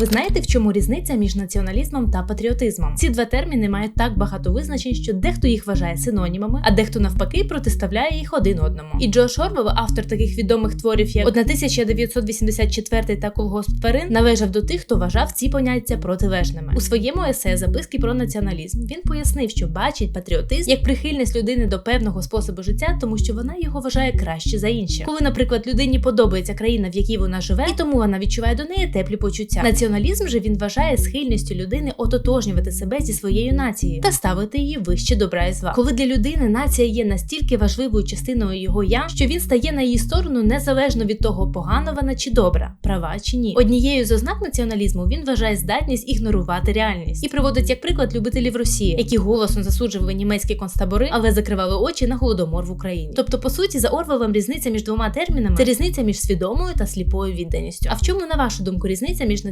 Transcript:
Ви знаєте, в чому різниця між націоналізмом та патріотизмом? Ці два терміни мають так багато визначень, що дехто їх вважає синонімами, а дехто навпаки протиставляє їх один одному. І Джош Орвел, автор таких відомих творів, як 1984 та колгосп тварин, належав до тих, хто вважав ці поняття протилежними. У своєму есе записки про націоналізм він пояснив, що бачить патріотизм як прихильність людини до певного способу життя, тому що вона його вважає краще за інші. Коли, наприклад, людині подобається країна, в якій вона живе, і тому вона відчуває до неї теплі почуття. Націоналізм же він вважає схильністю людини ототожнювати себе зі своєю нацією та ставити її вище добра і зла. Коли для людини нація є настільки важливою частиною його я, що він стає на її сторону незалежно від того, погана вона чи добра, права чи ні. Однією з ознак націоналізму він вважає здатність ігнорувати реальність і приводить як приклад любителів Росії, які голосно засуджували німецькі концтабори, але закривали очі на голодомор в Україні. Тобто, по суті, за Орвелом різниця між двома термінами це різниця між свідомою та сліпою відданістю. А в чому, на вашу думку, різниця між